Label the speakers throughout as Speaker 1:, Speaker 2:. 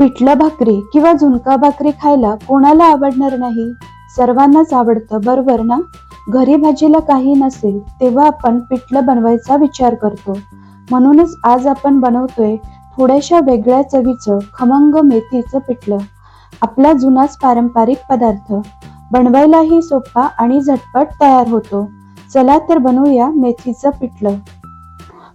Speaker 1: पिठलं भाकरी किंवा झुणका भाकरी खायला कोणाला आवडणार नाही? सर्वांनाच आवडतं बरोबर ना? घरी भाजीला काही नसेल तेव्हा आपण पिठलं बनवायचा विचार करतो. म्हणूनच आज आपण बनवतोय थोड्याशा वेगळ्या चवीचं खमंग मेथीचं पिठलं. आपला जुनाच पारंपरिक पदार्थ. बनवायलाही सोपा आणि झटपट तयार होतो. चला तर बनवूया मेथीचं पिठलं.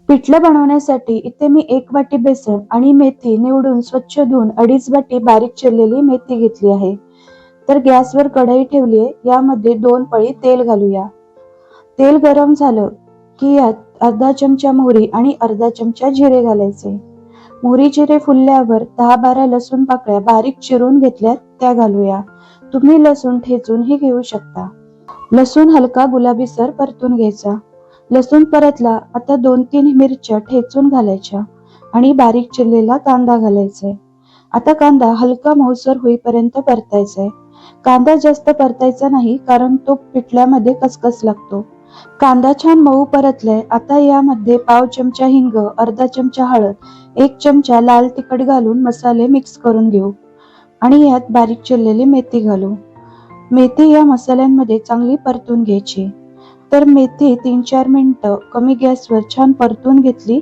Speaker 1: पिठलं बनवण्यासाठी इथे मी एक वाटी बेसन आणि मेथी निवडून स्वच्छ धुवून अडीच वाटी बारीक चिरलेली मेथी घेतली आहे. तर गॅसवर कढई ठेवली आहे. यामध्ये दोन पळी तेल घालूया. तेल गरम झालं की यात अर्धा चमचा मोहरी आणि अर्धा चमचा जिरे घालायचे. मोहरी जिरे फुलल्यावर दहा बारा लसूण पाकळ्या बारीक चिरून घेतल्या त्या घालूया. तुम्ही लसूण ठेचूनही घेऊ शकता. लसूण हलका गुलाबीसर परतून घ्यायचा. लसूण परतला आता दोन तीन मिरच्या ठेचून घालायच्या आणि बारीक चिरलेला कांदा घालायचा. आता कांदा हलका मऊसर होईपर्यंत परतायचा. कांदा जास्त परतायचा नाही कारण तो पिठल्यामध्ये कसकस लागतो. कांदा छान मऊ परतलाय आता यामध्ये पाव चमचा हिंग अर्धा चमचा हळद एक चमचा लाल तिखट घालून मसाले मिक्स करून घेऊ आणि यात बारीक चिरलेली मेथी घालू. मेथी या मसाल्यांमध्ये चांगली परतून घ्यायची. तर मेथी तीन चार मिनटं कमी गॅसवर छान परतून घेतली.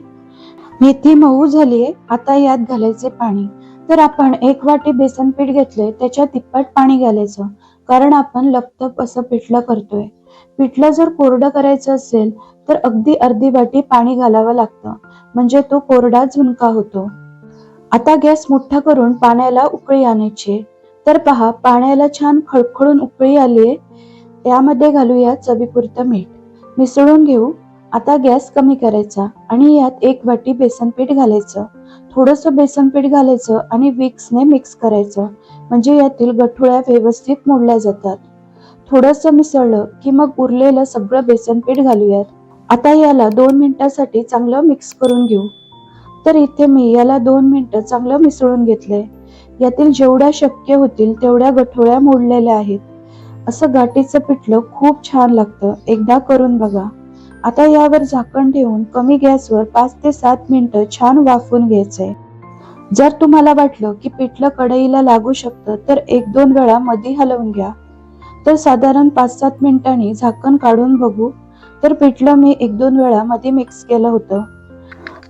Speaker 1: मेथी मऊ झालीये आता यात घालायचे पाणी. तर आपण एक वाटी बेसन पीठ घेतले त्याच्या तिप्पट पाणी घालायचं. कारण आपण लपतप असं पिठलं करतोय. पिठलं जर कोरडं करायचं असेल तर अगदी अर्धी वाटी पाणी घालावं लागतं. म्हणजे तो कोरडा झुणका होतो. आता गॅस मोठा करून पाण्याला उकळी आणायची तर पहा पाण्याला छान खळखळून उकळी आलीये यामध्ये घालूया चवीपुरतं मीठ. मिसळून घेऊ. आता गॅस कमी करायचा आणि यात एक वाटी बेसन पीठ घालायचं. थोडस बेसन पीठ घालायचं आणि विक्सने मिक्स करायचं. म्हणजे यातील गठुळ्या व्यवस्थित मोडल्या जातात. थोडस मिसळलं की मग उरलेलं सगळं बेसन पीठ घालूयात. आता याला दोन मिनिटासाठी चांगलं मिक्स करून घेऊ. तर इथे मी याला दोन मिनिटं चांगलं मिसळून घेतलंय. यातील जेवढ्या शक्य होतील तेवढ्या गठोळ्या मोडलेल्या आहेत. असं गाठीचं पिठलं खूप छान लागतं. एकदा करून बघा. आता यावर झाकण ठेवून कमी गॅसवर पाच ते सात मिनिटं छान वाफवून घ्यायचंय. जर तुम्हाला वाटलं की पिठलं कढईला लागू शकतं तर एक दोन वेळा मध्ये हलवून घ्या. तर साधारण पाच सात मिनिटांनी झाकण काढून बघू. तर पिठलं मी एक दोन वेळा मध्ये मिक्स केलं होतं.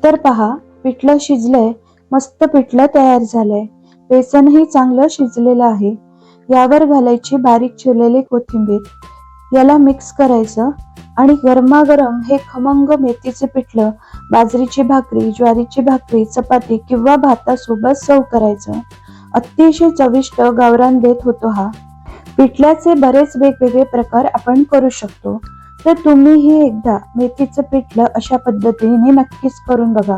Speaker 1: तर पहा पिठलं शिजलंय. मस्त पिठलं तयार झालंय. बेसनही चांगलं शिजलेलं आहे. यावर घालायची बारीक चिरलेली कोथिंबीर. याला मिक्स करायचं आणि गरमागरम हे खमंग मेथीचे पिठलं बाजरीची भाकरी ज्वारीची भाकरी चपाती किंवा भातासोबत सर्व करायचं. अतिशय चविष्ट गावरान देत होतो हा. पिठल्याचे बरेच वेगवेगळे प्रकार आपण करू शकतो. तर तुम्हीही एकदा मेथीचं पिठलं अशा पद्धतीने नक्कीच करून बघा.